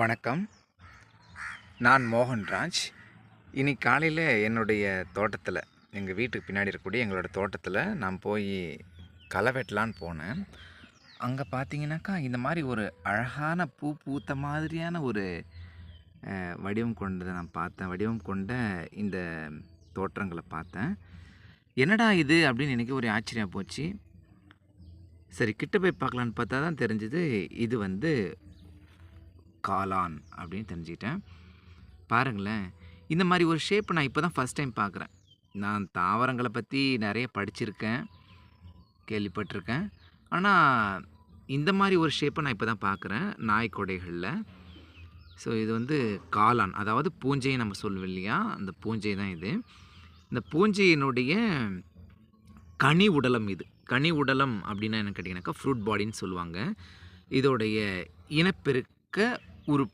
வணக்கம். நான் மோகன்ராஜ் இன்னைக்கு காலையில் என்னுடைய தோட்டத்தில் எங்கள் வீட்டுக்கு பின்னாடி இருக்கக்கூடிய எங்களோட தோட்டத்தில் நான் போய் களை வெட்டலான்னு போனேன். அங்கே பார்த்தீங்கன்னாக்கா இந்த மாதிரி ஒரு அழகான பூ பூத்த மாதிரியான ஒரு வடிவம் கொண்டதை நான் பார்த்தேன். வடிவம் கொண்ட இந்த தோற்றங்களை பார்த்தேன். என்னடா இது அப்படின்னு எனக்கு ஒரு ஆச்சரியம் போச்சு. சரி கிட்ட போய் பார்க்கலான்னு பார்த்தா தான் தெரிஞ்சது இது வந்து காளான் அப்படின்னு தெரிஞ்சுக்கிட்டேன். பாருங்களேன் இந்த மாதிரி ஒரு ஷேப் நான் இப்போ தான் ஃபஸ்ட் டைம் பார்க்குறேன். நான் தாவரங்களை பற்றி நிறைய படிச்சிருக்கேன் கேள்விப்பட்டிருக்கேன். ஆனால் இந்த மாதிரி ஒரு ஷேப்பை நான் இப்போ தான் பார்க்குறேன் நாய்க்கொடைகளில் ஸோ இது வந்து காளான். அதாவது பூஞ்சையை நம்ம சொல்லுவோம் இல்லையா? அந்த பூஞ்சை தான் இது. இந்த பூஞ்சையினுடைய கனி உடலம் இது. கனி உடலம் அப்படின்னா என்ன கேட்டிங்கனாக்கா ஃப்ரூட் பாடின்னு சொல்லுவாங்க. இதோடைய இனப்பெருக்க உறுப்பு